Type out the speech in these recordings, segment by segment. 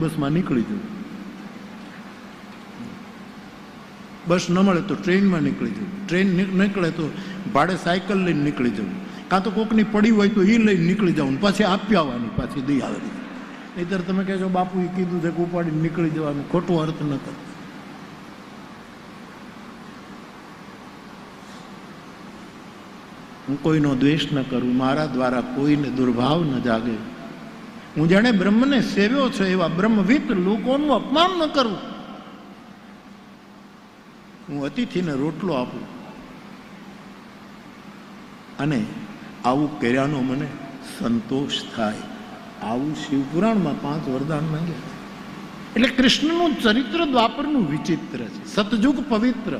બસમાં નીકળી જવું બસ ન મળે તો ટ્રેનમાં નીકળી જવું ટ્રેન નીકળે તો ભાડે સાયકલ લઈને નીકળી જવું કાં તો કોકની પડી હોય તો એ લઈને નીકળી જવું પાછી આપી આવવાની, પાછી દઈ આવવાની નહીતર તમે કહેશો બાપુ એ કીધું છે કે ઉપાડીને નીકળી જવાનું. ખોટો અર્થ ન કરો હું કોઈનો દ્વેષ ન કરું, મારા દ્વારા કોઈને દુર્ભાવ ન જાગે. હું જાણે બ્રહ્મને સેવ્યો છે એવા બ્રહ્મવિદ લોકોનું અપમાન ન કરું. હું અતિથિને રોટલો આપું. અને આવું કર્યાનો મને સંતોષ થાય. આવું શિવપુરાણમાં પાંચ વરદાન માંગ્યા. એટલે કૃષ્ણનું ચરિત્ર દ્વાપરનું વિચિત્ર છે. સતયુગ પવિત્ર.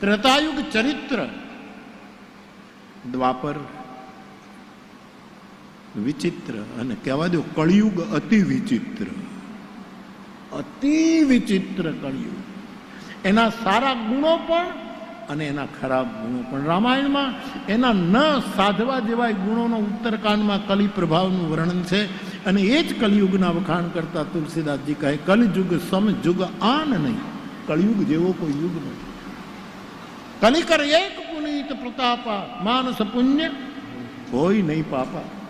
ત્રેતાયુગ ચરિત્ર. દ્વાપર વિચિત્ર અને કહેવા દો કળિયુગ અતિ વિચિત્ર. અતિ વિચિત્ર કળિયુગ. એના સારા ગુણો પણ અને એના ખરાબ ગુણો પણ. રામાયણમાં એના ન સાધવા જેવા ગુણોનો ઉત્તરકાંડમાં કલી પ્રભાવનું વર્ણન છે અને એ જ કલિયુગના વખાણ કરતા તુલસીદાસજી કહે, કલિયુગ સમયુગ આન નહીં. કળિયુગ જેવો કોઈ યુગ નથી. કલિકર એક પુનીત પ્રતાપા, માનસ પુણ્ય કોઈ નહીં પાપા.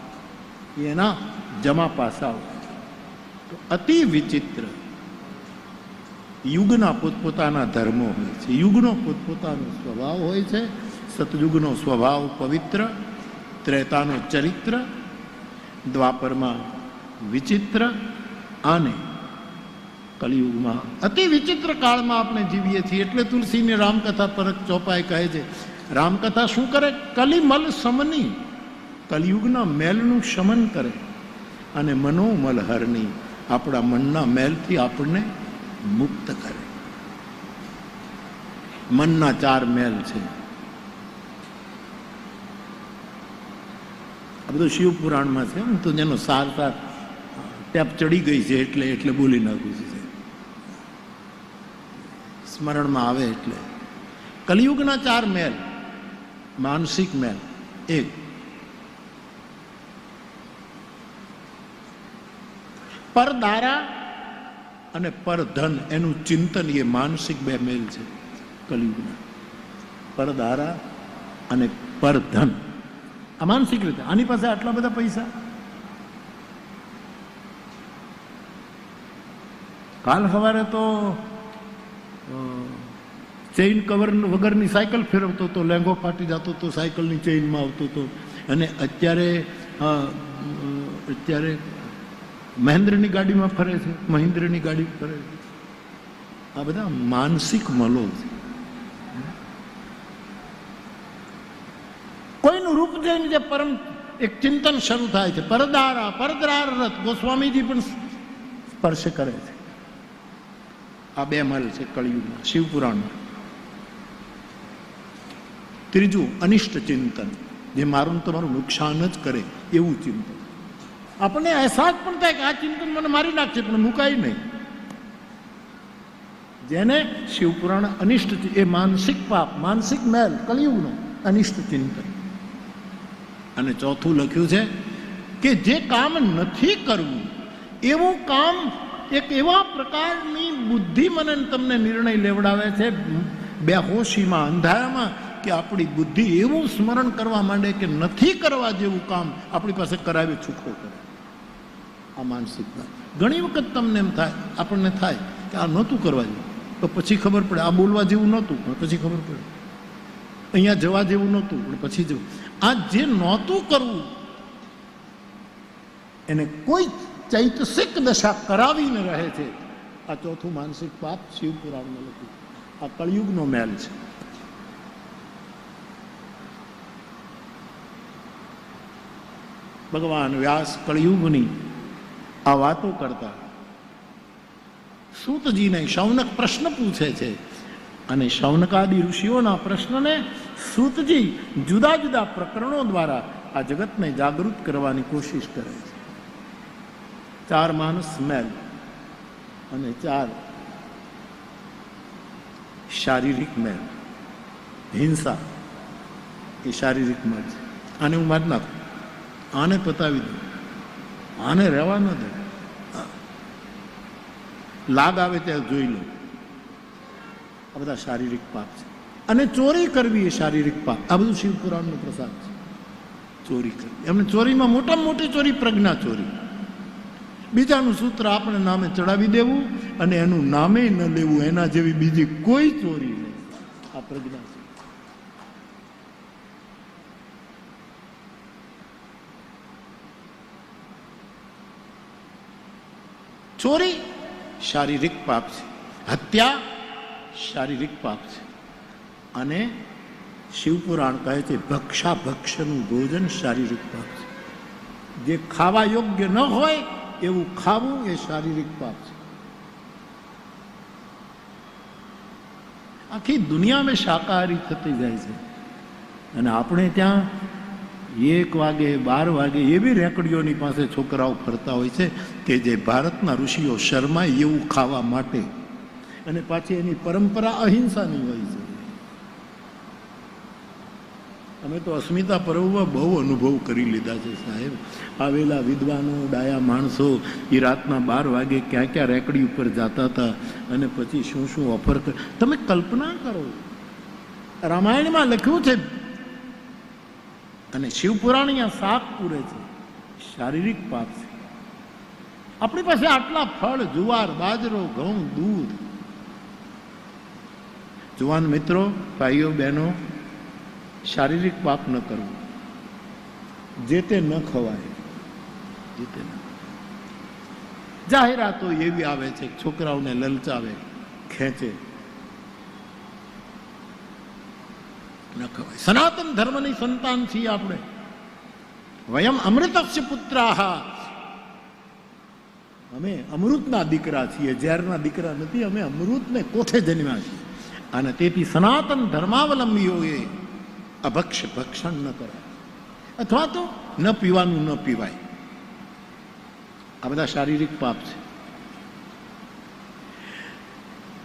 એના જમા પાસાઓ. તો અતિ વિચિત્ર યુગના પોતપોતાના ધર્મો હોય છે. યુગનો પોતપોતાનો સ્વભાવ હોય છે. સતયુગનો સ્વભાવ પવિત્ર, ત્રેતાનો ચરિત્ર, દ્વાપરમાં વિચિત્ર અને કલિયુગમાં અતિ વિચિત્ર કાળમાં આપણે જીવીએ છીએ. એટલે તુલસીની રામકથા પરત ચોપાઈ કહે છે. રામકથા શું કરે? કલિમલ સમની કલિયુગના મેલનું શમન કરે અને મનોમલ હરની આપણા મનના મેલથી આપણને મુક્ત કરે. મનના ચાર મેલ છે. આ બધું શિવ પુરાણમાં છે હું તો જેનો સાર સાર ટેપ ચડી ગઈ છે એટલે એટલે બોલી નાખું છું. સ્મરણમાં આવે એટલે. કલિયુગના ચાર મેલ, માનસિક મેલ, એક પરદારા અને પરધન, એનું ચિંતન એ માનસિક બે મેલ છે, કલિયુગના. પરદારા અને પરધન. આ માનસિક રીતે. આની પાસે આટલા બધા પૈસા? કાલ સવારે તો ચેઇન કવર વગરની સાયકલ ફેરવતો હતો, લેંગો ફાટી જતો હતો, સાયકલની ચેઇનમાં આવતો હતો. અને અત્યારે અત્યારે મહેન્દ્રની ગાડીમાં ફરે છે, મહિન્દ્રની ગાડી ફરે છે. આ બધા માનસિક મલો છે. કોઈનું રૂપ જોઈને જે પરમ એક ચિંતન શરૂ થાય છે. પરદારા પરદરાર રથ ગોસ્વામીજી પણ સ્પર્શ કરે છે. આ બે મલ છે કળિયુગમાં શિવપુરાણમાં. ત્રીજું, અનિષ્ટ ચિંતન, જે મારું તમારું નુકસાન જ કરે એવું ચિંતન. આપણને અહેસાસ પણ થાય કે આ ચિંતન મને મારી નાખશે, પણ મુકાય નહીં. જેને શિવપુરાણ અનિષ્ટ એ માનસિક પાપ, માનસિક મેલ, કલિયુગનો અનિષ્ટ ચિંતન. અને ચોથું લખ્યું છે કે જે કામ નથી કરવું, એવું કામ એક એવા પ્રકારની બુદ્ધિ મને તમને નિર્ણય લેવડાવે છે, બેહોશીમાં, અંધારામાં કે આપણી બુદ્ધિ એવું સ્મરણ કરવા માંડે કે નથી કરવા જેવું કામ આપણી પાસે કરાવી છૂટકો કરે. આ માનસિકતા ઘણી વખત તમને એમ થાય, આપણને થાય કે આ નહોતું કરવા જેવું. તો પછી ખબર પડે, આ બોલવા જેવું નહોતું, પણ પછી ખબર પડે. અહીંયા જવા જેવું નહોતું, પણ પછી જવું. આ જે નહોતું કરવું, એને કોઈ ચૈતસિક દશા કરાવીને રહે છે. આ ચોથું માનસિક પાપ શિવપુરાણમાં લખ્યું. આ કળિયુગનો મેલ છે. ભગવાન વ્યાસ કળિયુગની આ વાતો કરતા સૂતજીને શૌનક પ્રશ્ન પૂછે છે અને શૌનકાદી ઋષિઓના પ્રશ્નને સૂતજી જુદા જુદા પ્રકરણો દ્વારા આ જગતને જાગૃત કરવાની કોશિશ કરે છે. ચાર માનસ મેલ અને ચાર શારીરિક મેલ. હિંસા એ શારીરિક મળ છે. આને હું મારી નાખું. આને પતાવી દઉં આને રહેવા ન દે. લાગ આવે ત્યાં જોઈ લો. આ બધા શારીરિક પાપ છે. અને ચોરી કરવી એ શારીરિક પાપ. આ બધું શિવપુરાણનો પ્રસાદ છે. ચોરી કરવી. એમને ચોરીમાં મોટામાં મોટી ચોરી, પ્રજ્ઞા ચોરી. બીજાનું સૂત્ર આપણે નામે ચડાવી દેવું અને એનું નામે ન લેવું. એના જેવી બીજી કોઈ ચોરી નહીં. આ પ્રજ્ઞા છે. ચોરી, શારીરિક પાપ છે. હત્યા, શારીરિક પાપ છે. અને શિવપુરાણ કહે છે ભક્ષા ભક્ષનું ભોજન શારીરિક પાપ છે. જે ખાવા યોગ્ય ન હોય, એવું ખાવું એ શારીરિક પાપ છે. આખી દુનિયામાં શાકાહારી થતી જાય છે. અને આપણે ત્યાં એક વાગે, બાર વાગે એવી રેકડીઓની પાસે છોકરાઓ ફરતા હોય છે કે જે ભારતના ઋષિઓ શર્માય એવું ખાવા માટે. અને પાછી એની પરંપરા અહિંસાની હોય છે. અમે તો અસ્મિતા પર્વમાં બહુ અનુભવ કરી લીધા છે સાહેબ. આવેલા વિદ્વાનો, ડાયા માણસો એ રાતના બાર વાગે ક્યાં ક્યાં રેકડી ઉપર જતા હતા અને પછી શું શું ઓફર તમે કલ્પના કરો. રામાયણમાં લખ્યું છે અને શિવપુરાણ અહીંયા શાક પૂરે છે. શારીરિક પાપ છે. આપણી પાસે આટલા ફળ, જુવાર, બાજરો, ઘઉં, દૂધ. જુવાન મિત્રો, ભાઈઓ, બહેનો, શારીરિક પાપ ન કરવું. જે તે ન ખવાય, જે તે ન જાહેરાતો એવી આવે છે છોકરાઓને લલચાવે, ખેંચે. ન ખવાય સનાતન ધર્મની સંતાન છીએ આપણે વયમ અમૃતસ્ય પુત્રાહ અમે અમૃતના દીકરા છીએ ઝેરના દીકરા નથી અમે અમૃતને કોઠે જન્મ્યા છીએ અને તેથી સનાતન ધર્માવલંબીઓએ અભક્ષ ભક્ષણ ન કરાય અથવા તો ન પીવાનું ન પીવાય આ બધા શારીરિક પાપ છે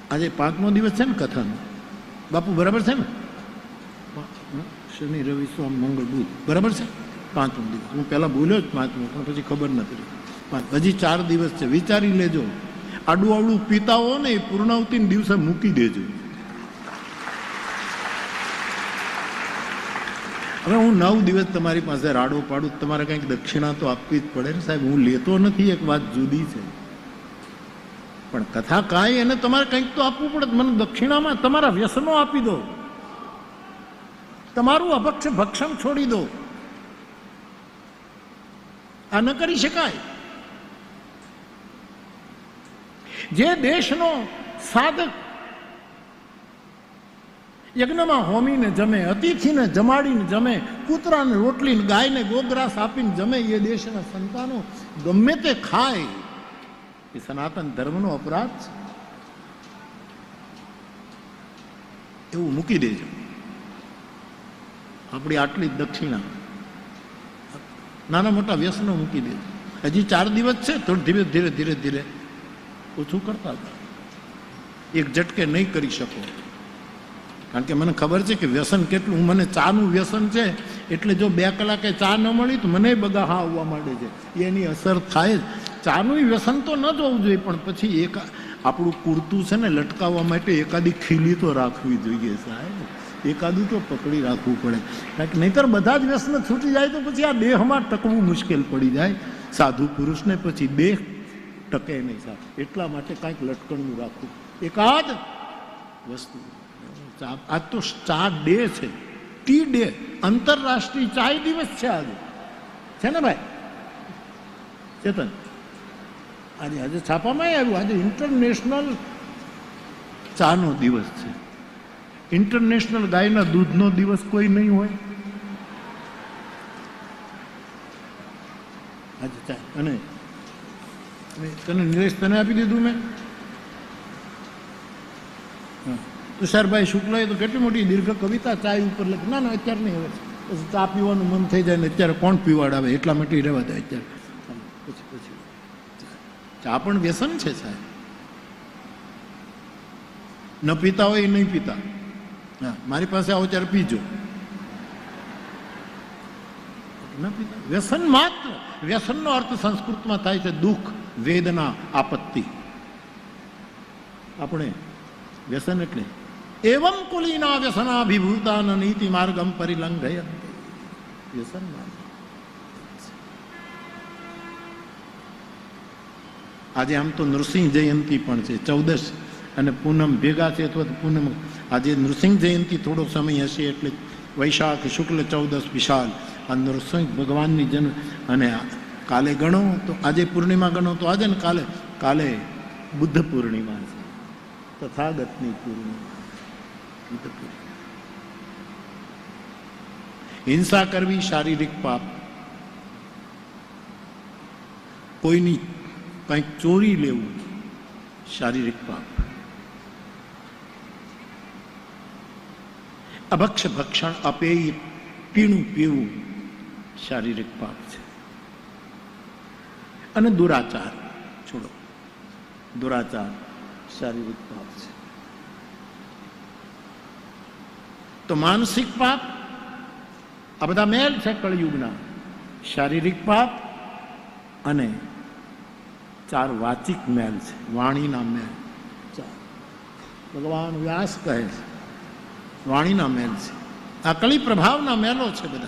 આજે પાંચમો દિવસ છે ને કથાનો બાપુ બરાબર છે ને શનિ, રવિ, સોમ, મંગળ, બુધ. બરાબર છે? પાંચમો દિવસ હું પહેલાં બોલ્યો જ પાંચમો પણ પછી ખબર નથી પાંચ. હજી ચાર દિવસ છે. વિચારી લેજો. આડું આવડું પીતા હો ને એ પૂર્ણાવતી દિવસે મૂકી દેજો. હવે હું નવ દિવસ તમારી પાસે રાડો પાડું, તમારે કંઈક દક્ષિણા તો આપવી જ પડે ને સાહેબ. હું લેતો નથી, એક વાત જુદી છે. પણ કથા કાંઈ એને તમારે કંઈક તો આપવું પડે મને દક્ષિણામાં તમારા વ્યસનો આપી દો. તમારું અભક્ષ ભક્ષણ છોડી દો. આ ન કરી શકાય. જે દેશનો સાધક યજ્ઞમાં હોમીને જમે, અતિથિને જમાડીને જમે, કૂતરાને રોટલીને, ગાયને ગોગ્રાસ આપીને જમે, એ દેશના સંતાનો ગમે તે ખાય, એ સનાતન ધર્મનો અપરાધ છે. એવું મૂકી દેજો. આપણી આટલી દક્ષિણા. નાના મોટા વ્યસનો મૂકી દે. હજી ચાર દિવસ છે, તો ધીરે ધીરે ધીરે ધીરે ઓછું કરતા હતા એક ઝટકે નહીં કરી શકો. કારણ કે મને ખબર છે કે વ્યસન કેટલું, મને ચાનું વ્યસન છે, એટલે જો બે કલાકે ચા ન મળી તો મને બગા હા આવવા માંડે છે. એની અસર થાય જ. ચાનું વ્યસન તો ન જોવું જોઈએ, પણ પછી એક આપણું કુર્તું છે ને, લટકાવવા માટે એકાદી ખીલી તો રાખવી જોઈએ સાહેબ. એકાદું તો પકડી રાખવું પડે. કારણ કે નહીતર બધા જ વ્યસન છૂટી જાય તો પછી આ દેહમાં ટકવું મુશ્કેલ પડી જાય. સાધુ પુરુષને પછી દેહ ટકે નહીં સાહેબ. એટલા માટે કાંઈક લટકણનું રાખવું. એકાદ વસ્તુ. આ તો ચા ડે છે. Tea day. આંતરરાષ્ટ્રીય ચાય દિવસ છે આજે. છે ને ભાઈ? ચેતન, આજે આજે છાપામાં આવ્યું. આજે ઇન્ટરનેશનલ ચાનો દિવસ છે. ઇન્ટરનેશનલ ગાયના દૂધનો દિવસ કોઈ નહીં હોય. અને? તને નિલેશ તને આપી દીધું મેં? તુષારભાઈ શુક્લાએ તો કેટલી મોટી દીર્ઘ કવિતા ચાય ઉપર લખી. ના ના અત્યારે નહીં હવે. ચા પીવાનું મન થઈ જાય ને અત્યારે કોણ પીવાડાવે એટલા માટે રહેવા દે અત્યારે. પછી પછી. ચા પણ વ્યસન છે સાહેબ. ન પીતા હોય એ નહીં પીતા. હા, મારી પાસે આવો ત્યારે પીજો. વ્યસન માત્ર. વ્યસનનો અર્થ સંસ્કૃતમાં થાય છે દુઃખ, વેદના, આપત્તિ. આપણે વ્યસન એટલે એવમ કુલીના વ્યસનાભિભૂતાન નીતિ માર્ગમ પરિલંઘય વ્યસન આજે આમ તો નૃસિંહ જયંતિ પણ છે ચૌદસ અને પૂનમ ભેગા છે, અથવા તો પૂનમ આજે નૃસિંહ જયંતિ થોડો સમય હશે એટલે વૈશાખ શુક્લ ચૌદસ વિશાલ. આ નૃસિંહ ભગવાનની જન્મ અને કાલે ગણો તો આજે પૂર્ણિમા ગણો તો આજે ને કાલે કાલે બુદ્ધ પૂર્ણિમા છે. તથાગતની પૂર્ણિમા. પૂર્ણિમા. હિંસા કરવી શારીરિક પાપ. કોઈની કંઈક ચોરી લેવું શારીરિક પાપ. અભક્ષ ભક્ષણ અપેય પીણું પીવું શારીરિક પાપ છે. અને દુરાચાર, છોડો. દુરાચાર, શારીરિક પાપ છે. તો માનસિક પાપ, આ બધા મેલ છે કળયુગના. શારીરિક પાપ અને ચાર વાચિક મેલ છે. વાણીના મેલ. ચાર. ભગવાન વ્યાસ કહે છે વાણીના મેલ છે. આ કળી પ્રભાવના મેલો છે બધા.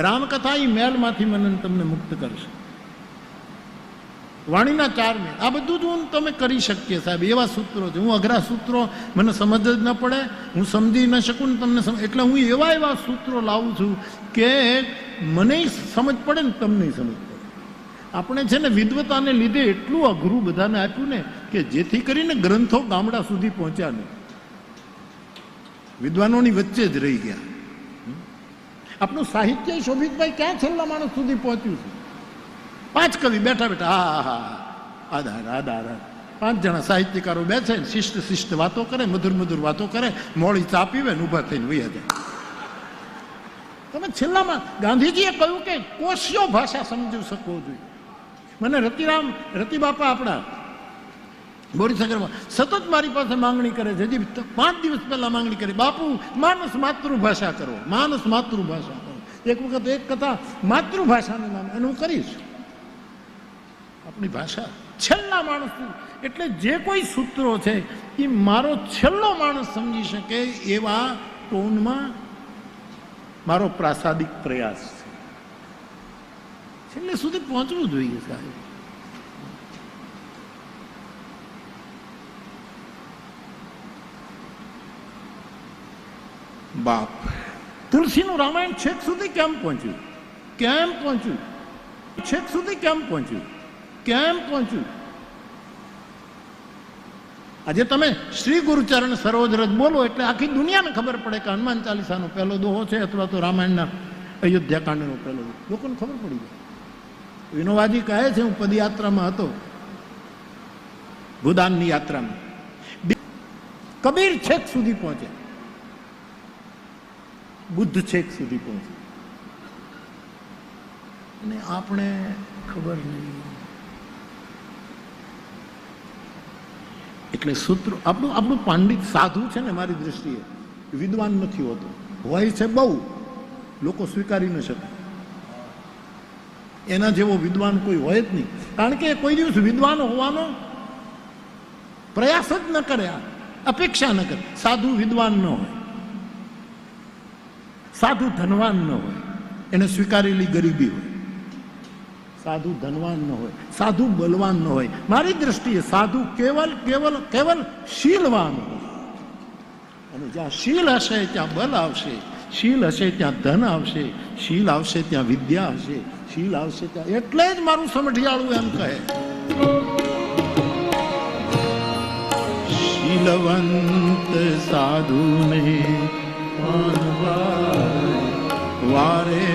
રામકથા એ મેલમાંથી મને તમને મુક્ત કરશે. વાણીના ચાર મેલ. આ બધું જ હું તમે કરી શકીએ સાહેબ, એવા સૂત્રો છે. હું અઘરા સૂત્રો મને સમજ જ ન પડે, હું સમજી ન શકું ને તમને એટલે હું એવા એવા સૂત્રો લાવું છું કે મને સમજ પડે ને તમને સમજ પડે. આપણે છે ને વિદ્વતાને લીધે એટલું અઘરું બધાને આપ્યું ને કે જેથી કરીને ગ્રંથો ગામડા સુધી પહોંચ્યા નહીં. વિદ્વાનોની વચ્ચે જ રહી ગયા. આપણું સાહિત્ય શોભિતભાઈ ક્યાં છેલ્લા માણસ સુધી પહોંચ્યું છે? પાંચ કવિ બેઠા બેઠા, હા હા હા આધાર આધાર પાંચ જણા સાહિત્યકારો બેસે ને શિષ્ટ શિષ્ટ વાતો કરે, મધુર મધુર વાતો કરે મોડી ચા પીવે ને ઊભા થઈને વૈયા જાય. તમે છેલ્લામાં ગાંધીજીએ કહ્યું કે કોશિયો ભાષા સમજી શકવો જોઈએ. મને રતિરામ, રતિબાપા આપણા બોરીસાગરમાં સતત મારી પાસે માંગણી કરે છે. હજી પાંચ દિવસ પહેલા માંગણી કરી. બાપુ, માનસ માતૃભાષા કરો. માનસ માતૃભાષા કરો. એક વખત એક કથા માતૃભાષાનું નામ એનું કરીશ. આપણી ભાષા છેલ્લા માણસ એટલે જે કોઈ સૂત્રો છે, એ મારો છેલ્લો માણસ સમજી શકે એવા ટોનમાં મારો પ્રાસાદિક પ્રયાસ છે. છેલ્લે સુધી પહોંચવું જોઈએ સાહેબ. બાપ. તુલસીનું રામાયણ છેક સુધી કેમ પહોંચ્યું? કેમ પહોંચ્યું? છેક સુધી કેમ પહોંચ્યું? કેમ પહોંચ્યું? આજે તમે શ્રી ગુરુચરણ સરોજરજ બોલો એટલે આખી દુનિયાને ખબર પડે કે હનુમાન ચાલીસાનો પહેલો દોહો છે અથવા તો રામાયણના અયોધ્યા કાંડનો પહેલો. લોકોને ખબર પડી જાય વિનોવાજી કહે છે, હું પદયાત્રામાં હતો. ભૂદાનની યાત્રામાં. કબીર છેક સુધી પહોંચે બુદ્ધ છેક સુધી પહોંચે. અને આપણે ખબર નહીં. એટલે સૂત્ર, આપણું આપણું પાંડિત સાધુ છે ને મારી દૃષ્ટિએ વિદ્વાન નથી હોતો. હોય છે બહુ. લોકો સ્વીકારી ન શકે. એના જેવો વિદ્વાન કોઈ હોય જ નહીં. કારણ કે કોઈ દિવસ વિદ્વાન હોવાનો પ્રયાસ જ ન કરે, અપેક્ષા ન કરે. સાધુ વિદ્વાન ન હોય. સાધુ ધનવાન ન હોય. એને સ્વીકારેલી ગરીબી હોય. સાધુ ધનવાન ન હોય સાધુ બલવાન ન હોય. મારી દ્રષ્ટિએ સાધુ કેવલ કેવલ કેવલ શીલવાન હોય. અને જ્યાં શીલ હશે ત્યાં બલ આવશે. શીલ હશે ત્યાં ધન આવશે. શીલ આવશે ત્યાં વિદ્યા હશે શીલ આવશે ત્યાં એટલે જ મારું સમઢિયાળું એમ કહે. શીલવંત સાધુને માનવા What is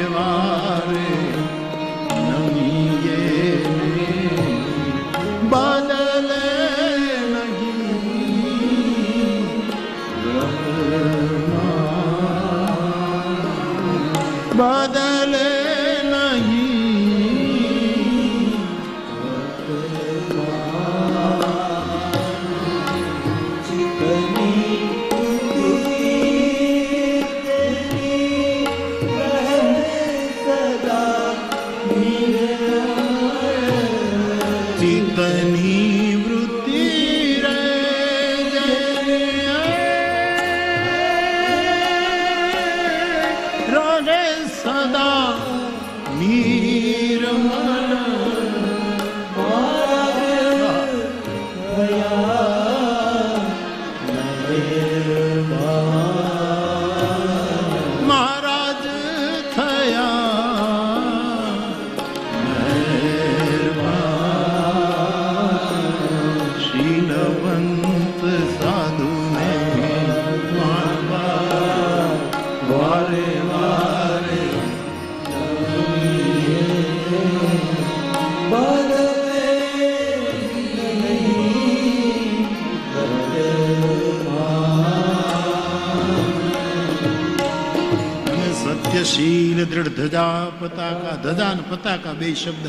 સત્યશીલ દ્રઢ ધજા પતાકા ધજા અને પતાકા બે શબ્દ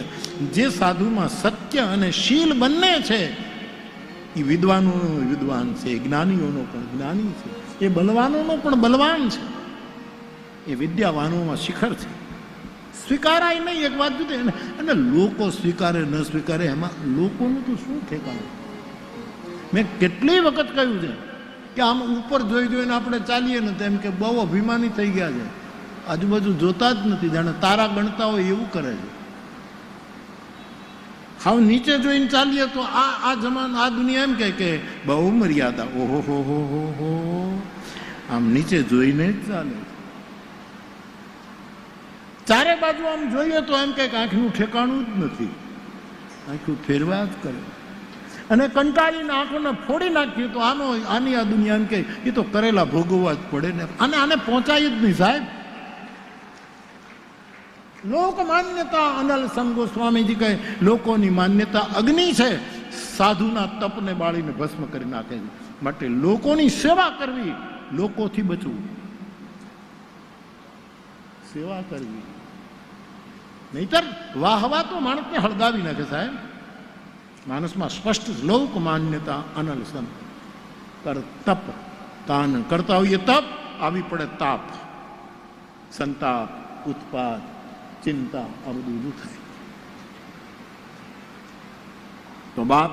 જે સાધુમાં સત્ય અને શીલ બંને છે એ વિદ્વાનોનો વિદ્વાન છે જ્ઞાનીઓનો પણ જ્ઞાની છે, એ બલવાનોનો પણ બલવાન છે, એ વિદ્યાવાનોમાં શિખર છે. સ્વીકારાય નહીં, એક વાત જુદી, અને લોકો સ્વીકારે, ન સ્વીકારે, એમાં લોકોનું તો શું ઠેકાણું? મેં કેટલી વખત કહ્યું છે કે આમ ઉપર જોઈ જોઈને આપણે ચાલીએ ને તેમ કે બહુ અભિમાની થઈ ગયા છે. આજુબાજુ જોતા જ નથી. જાણે તારા ગણતા હોય એવું કરે છે. હાવ નીચે જોઈને ચાલીએ તો આ આ જમાન, આ દુનિયા એમ કહે કે બહુ મર્યાદા. ઓહો, હો હો હો હો. આમ નીચે જોઈને જ ચાલે ચારે બાજુ આમ જોઈએ તો એમ કે આંખનું ઠેકાણું જ નથી. આંખું ફેરવા જ કરે. અને કંટાળીને આંખોને ફોડી નાખીએ તો આનો, આની આ દુનિયા એમ કે એ તો કરેલા ભોગવવા જ પડે ને. અને આને પહોંચાય જ નહીં સાહેબ. લોક માન્યતા અનલ સંગો સ્વામીજી કહે, લોકોની માન્યતા અગ્નિ છે. સાધુના તપને બાળીને ભસ્મ કરી નાખે છે. માટે લોકોની સેવા કરવી, લોકોથી બચવું. સેવા કરવી. નહીતર વાહવા તો માણસને હળગાવી નાખે સાહેબ. માણસમાં સ્પષ્ટ લોક માન્યતા અનલ સન કર તપ તાન કરતા હોઈએ તપ, આવી પડે તાપ. સંતાપ ઉત્પાદ ચિંતા આ બધું ઊભું થાય તો બાપ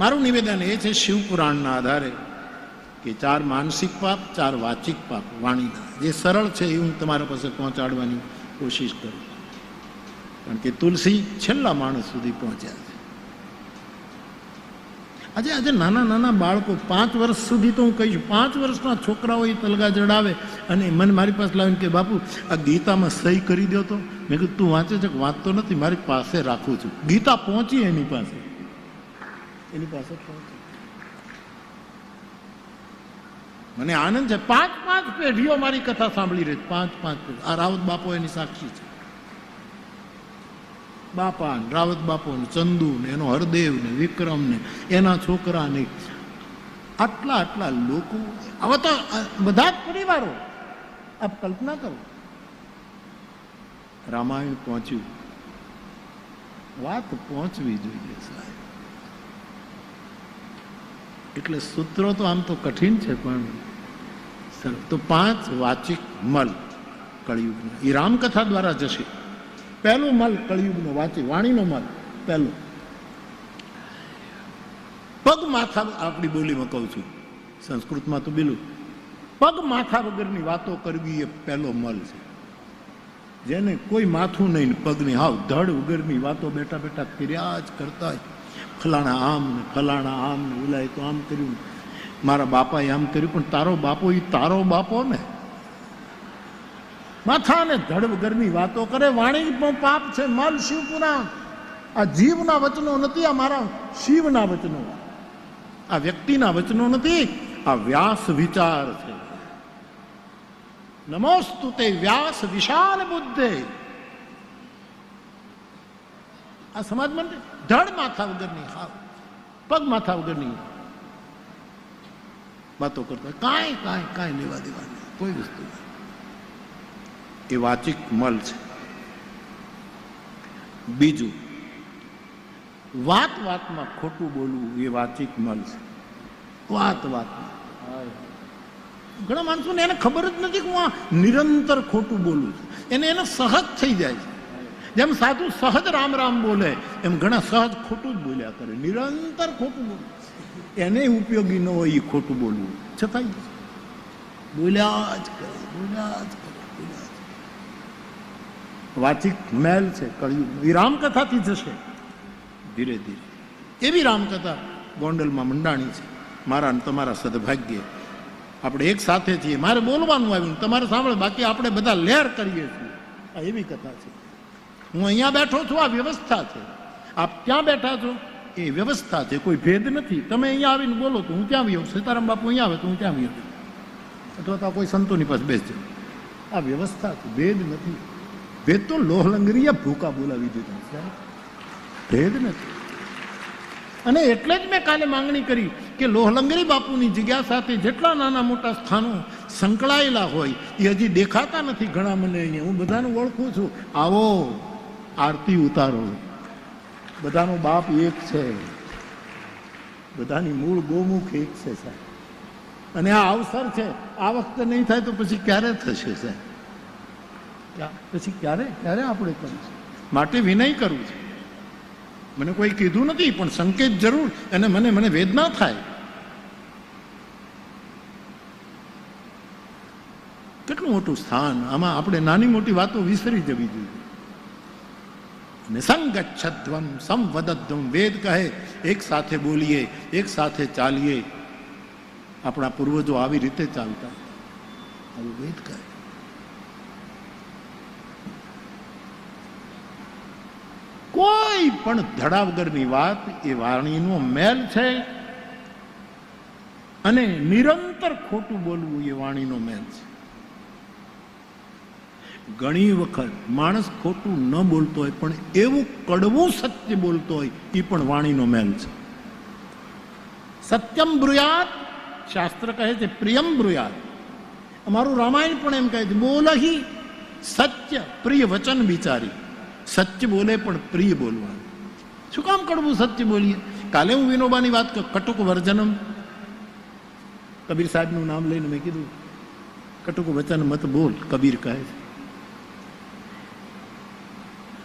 મારું નિવેદન એ છે શિવપુરાણના આધારે કે ચાર માનસિક પાપ ચાર વાચિક પાપ વાણીના. જે સરળ છે એ હું તમારા પાસે પહોંચાડવાની કોશિશ કરું. કારણ કે તુલસી છેલ્લા માણસ સુધી પહોંચ્યા આજે આજે નાના નાના બાળકો પાંચ વર્ષ સુધી તો હું કહીશ, પાંચ વર્ષના છોકરાઓ એ તલગા જડાવે અને મને મારી પાસે લાવીને કે બાપુ, આ ગીતામાં સહી કરી દો તો. મેં કીધું, તું વાંચે છે કે વાંચતો નથી, મારી પાસે રાખું છું. ગીતા પહોંચી એની પાસે. એની પાસે મને આનંદ છે. પાંચ પાંચ પેઢીઓ મારી કથા સાંભળી રહી. પાંચ પાંચ પેઢી. આ રાવત બાપો એની સાક્ષી છે. બાપા રાવત બાપો ને એનો હરદેવ ને એના છોકરા આટલા આટલા લોકો. હવે તો બધા જ પરિવારો. આપ કલ્પના કરો. રામાયણ પહોંચ્યું. વાત પહોંચવી જોઈએ સાહેબ. એટલે સૂત્રો તો આમ તો કઠિન છે, પણ સર તો પાંચ વાચિક મલ કળિયુગના. એ રામકથા દ્વારા જશે. પહેલું માલ કળિયુગનો વાંચી, વાણીનો માલ પહેલો. પગ માથા આપણી બોલીમાં કહું છું, સંસ્કૃતમાં તો બિલું. પગ માથા વગરની વાતો કરવી એ પહેલો મલ છે. જેને કોઈ માથું નહીં, પગની હાવ ધડ વગરની વાતો બેઠા બેઠા કર્યા જ કરતા હોય. ફલાણા આમ ને ફલાણા આમ ને ઓલાએ તો આમ કર્યું મારા બાપાએ આમ કર્યું, પણ તારો બાપો એ તારો બાપો ને. માથા અને ધડ વગરની વાતો કરે, વાણી પણ પાપ છે, મલ શિવપુરાણ આ જીવના વચનો નથી, આ મારા શિવના વચનો. આ વ્યક્તિના વચનો નથી, આ વ્યાસ વિચાર છે. નમોસ્તુ તે વ્યાસ વિશાલ બુદ્ધે. આ સમાજમાં ધડ માથા વગરની, હા, પગ માથા વગરની વાતો કરતા કાંઈ કાંઈ કાંઈ લેવા દેવા નહીં કોઈ વસ્તુ નહીં એ વાચિક મલ છે. બીજું વાત વાતમાં ખોટું બોલવું એ વાચિક મલ છે. વાત વાતમાં ઘણા માણસોને એને ખબર જ નથી કે હું આ નિરંતર ખોટું બોલું છું. એને એને સહજ થઈ જાય છે. જેમ સાધુ સહજ રામ રામ બોલે, એમ ઘણા સહજ ખોટું જ બોલ્યા કરે. નિરંતર ખોટું બોલે. એને ઉપયોગી ન હોય એ ખોટું બોલવું. છતાંય બોલ્યા જ કરે, બોલ્યા જ કરે. વાચિક મેલ છે, કળિયુગ. એ રામકથાથી જશે. ધીરે ધીરે. એવી રામકથા ગોંડલમાં મંડાણી છે. મારા અને તમારા સદભાગ્ય આપણે એક સાથે છીએ. મારે બોલવાનું આવ્યું તમારે સાંભળે, બાકી આપણે બધા લહેર કરીએ છીએ. આ એવી કથા છે. હું અહીંયા બેઠો છું, આ વ્યવસ્થા છે. આપ ક્યાં બેઠા છો? એ વ્યવસ્થા છે, કોઈ ભેદ નથી. તમે અહીંયા આવીને બોલો તો હું ક્યાં આવ્યો સીતારામ બાપુ અહીંયા આવે તો હું ક્યાં આવ્યો અથવા તો કોઈ સંતોની પાસે બેસજો. આ વ્યવસ્થા છે, ભેદ નથી. ભેદ તો લોહલંગરીએ ભૂકા બોલાવી દીધા ભેદ નથી. અને એટલે જ મેં કાલે માંગણી કરી કે લોહલંગરી બાપુની જગ્યા સાથે જેટલા નાના મોટા સ્થાનો સંકળાયેલા હોય, એ હજી દેખાતા નથી ઘણા મને અહીંયા. હું બધાને ઓળખું છું. આવો, આરતી ઉતારો. બધાનો બાપ એક છે. બધાની મૂળ ગોમુખ એક છે, સાહેબ. અને આ અવસર છે. આ વખતે નહીં થાય તો પછી ક્યારે થશે, સાહેબ? પછી ક્યારે? ક્યારે આપણે કરીશું. માટે વિનય કરવું છે. મને કોઈ કીધું નથી પણ સંકેત જરૂર અને મને મને વેદના થાય. કેટલું મોટું સ્થાન આમાં આપણે નાની મોટી વાતો વિસરી જવી જોઈએ. ને સંગચ્છધ્વમ સંવદધ્વમ વેદ કહે એક સાથે બોલીએ એક સાથે ચાલીએ. આપણા પૂર્વજો આવી રીતે ચાલતા. આવું વેદ કહે. કોઈ પણ ધડા વાત એ વાણીનો મેલ છે. અને નિરંતર ખોટું બોલવું એ વાણીનો મેલ છે. ઘણી વખત માણસ ખોટું ન બોલતો હોય, પણ એવું કડવું સત્ય બોલતો હોય એ પણ વાણીનો મેલ છે. સત્યમ બ્રુયાત, શાસ્ત્ર કહે છે, પ્રિયમ બ્રુયાત. અમારું રામાયણ પણ એમ કહે છે, બોલહી સત્ય પ્રિય વચન વિચારી. સત્ય બોલે પણ પ્રિય બોલવાનું. શું કામ કડવું સત્ય બોલીએ? કાલે હું વિનોબાની વાત કરું. કટુક વર્જનમ. કબીર સાહેબનું નામ લઈને મેં કીધું, કટુક વચન મત બોલ કબીર કહે છે.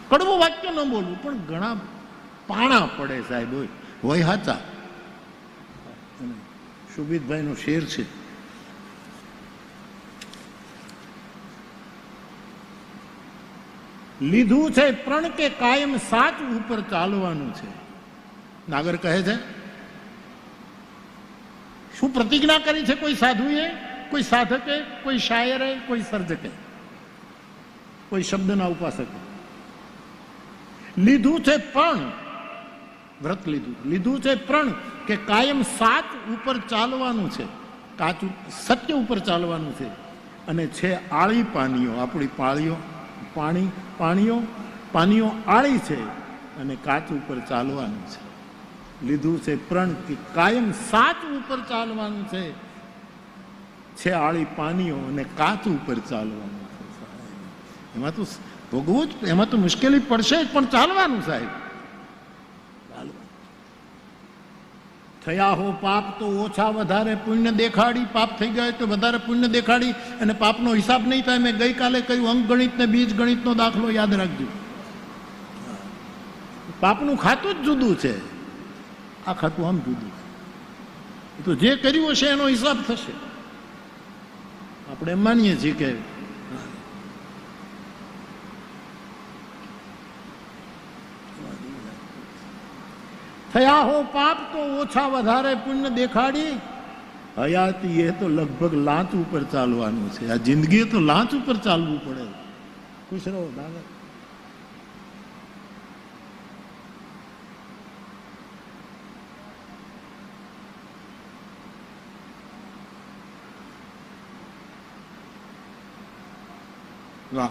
કડવું વાક્ય ન બોલવું, પણ ઘણા પાણા પડે સાહેબ હોય હોય હાચા. સુબીતભાઈનો શેર છે. લીધું છે પ્રણ કે કાયમ સાચ ઉપર ચાલવાનું છે. નાગર કહે છે, શું પ્રતિજ્ઞા કરી છે કોઈ સાધુએ? કોઈ સાધકે? કોઈ શાયરે? કોઈ સર્જકે? કોઈ શબ્દના ઉપાસકે? લીધું છે, પણ, વ્રત લીધું. લીધું છે પ્રણ કે કાયમ સાચ ઉપર ચાલવાનું છે. કાચું સત્ય ઉપર ચાલવાનું છે. અને છે, આળી પાનીઓ આપણી પાળીઓ પાણી, પાણીઓ, પાનીઓ આળી છે અને કાચ ઉપર ચાલવાનું છે. લીધું છે પ્રણ કે કાયમ સાચ ઉપર ચાલવાનું છે. છે આળી પાનીઓ અને કાચ ઉપર ચાલવાનું છે એમાં તો ભોગવું જ, એમાં તો મુશ્કેલી પડશે જ, પણ ચાલવાનું સાહેબ ચાલવાનું. થયા હો પાપ તો ઓછા વધારે પુણ્ય દેખાડી, પાપ થઈ ગયા તો વધારે પુણ્ય દેખાડી અને પાપનો હિસાબ નહીં થાય. મેં ગઈકાલે કહ્યું અંકગણિત ને બીજ ગણિતનો દાખલો યાદ રાખજો. પાપનું ખાતું જ જુદું છે. આ ખાતું આમ જુદું તો જે કર્યું હશે એનો હિસાબ થશે. આપણે માનીએ છીએ કે થયા હો પાપ તો ઓછા વધારે પુણ્ય દેખાડી. હયાતી એ તો લગભગ લાંચ ઉપર ચાલવાનું છે. આ જિંદગી તો લાંચ ઉપર ચાલવું પડે. ખુશ રહો દાદા વાહ.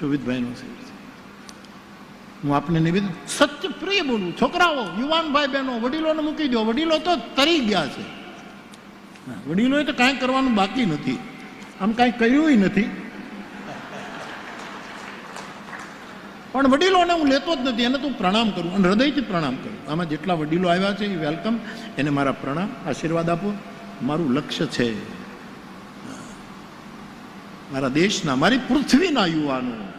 શોભિતભાઈનો છે. હું આપને નિવેદન સત્ય પ્રિય બોલું છોકરાઓ, યુવાન ભાઈ બહેનો વડીલોને મૂકી દો વડીલો તો તરી ગયા છે. વડીલોએ તો કાંઈ કરવાનું બાકી નથી. આમ કાંઈ કર્યું નથી. પણ વડીલોને હું લેતો જ નથી. એને તું પ્રણામ કરું અને હૃદયથી પ્રણામ કરું. આમાં જેટલા વડીલો આવ્યા છે, એ વેલકમ. એને મારા પ્રણામ, આશીર્વાદ આપો. મારું લક્ષ્ય છે. મારા દેશના, મારી પૃથ્વીના યુવાનો.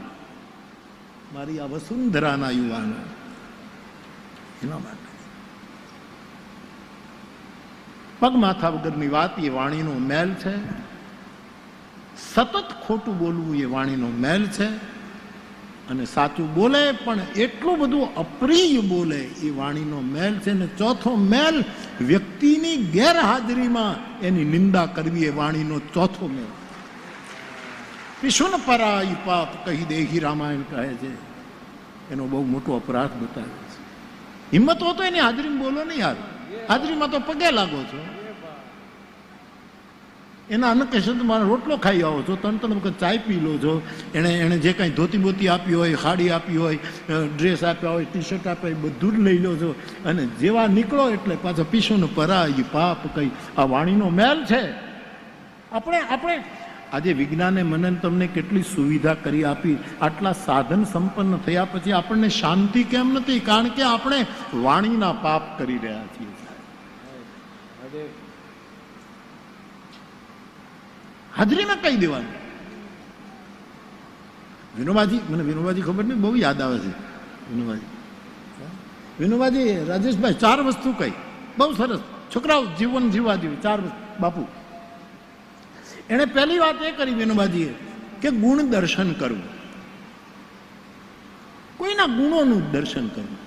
મારી આ વસુંધરાના યુવાનો. એના માટે પગ માથા વગરની વાત એ વાણીનો મેલ છે. સતત ખોટું બોલવું એ વાણીનો મેલ છે. અને સાચું બોલે પણ એટલું બધું અપ્રિય બોલે એ વાણીનો મેલ છે. ને ચોથો મેલ, વ્યક્તિની ગેરહાજરીમાં એની નિંદા કરવી એ વાણીનો ચોથો મેલ. વિષ્ણુ પરાઈ પાપ કહી દેહી રામાયણ કહે છે. એનો બહુ મોટો અપરાધ બતાવ્યો. હિંમત હો તો એની હાજરીમાં બોલો નહીં યાર. હાજરીમાં તો પગે લાગો છો. એના તો મારો રોટલો ખાઈ આવો છો. ત્રણ ત્રણ વખત ચાય પી લો છો. એણે એણે જે કાંઈ ધોતી બોતી આપી હોય ખાડી આપી હોય ડ્રેસ આપ્યા હોય ટી શર્ટ આપ્યા હોય બધું જ લઈ લો છો. અને જેવા નીકળો એટલે પાછા પીશું ને પરાઈ, પાપ કઈ. આ વાણીનો મેલ છે. આપણે આપણે આજે વિજ્ઞાને મને તમને કેટલી સુવિધા કરી આપી? આટલા સાધન સંપન્ન થયા પછી આપણને શાંતિ કેમ નથી? કારણ કે આપણે વાણીના પાપ કરી રહ્યા છીએ. હાજરીમાં કહી દેવાનું. વિનોબાજી મને વિનોબાજી ખબર નહીં બહુ યાદ આવે છે. વિનોબાજી. વિનોબાજી રાજેશભાઈ ચાર વસ્તુ કહી. બહુ સરસ. છોકરાઓ જીવન જીવવા જેવી ચાર વસ્તુ. બાપુ એણે પહેલી વાત એ કરી વિનોબાજીએ કે ગુણ દર્શન કરવું. કોઈના ગુણોનું દર્શન કરવું.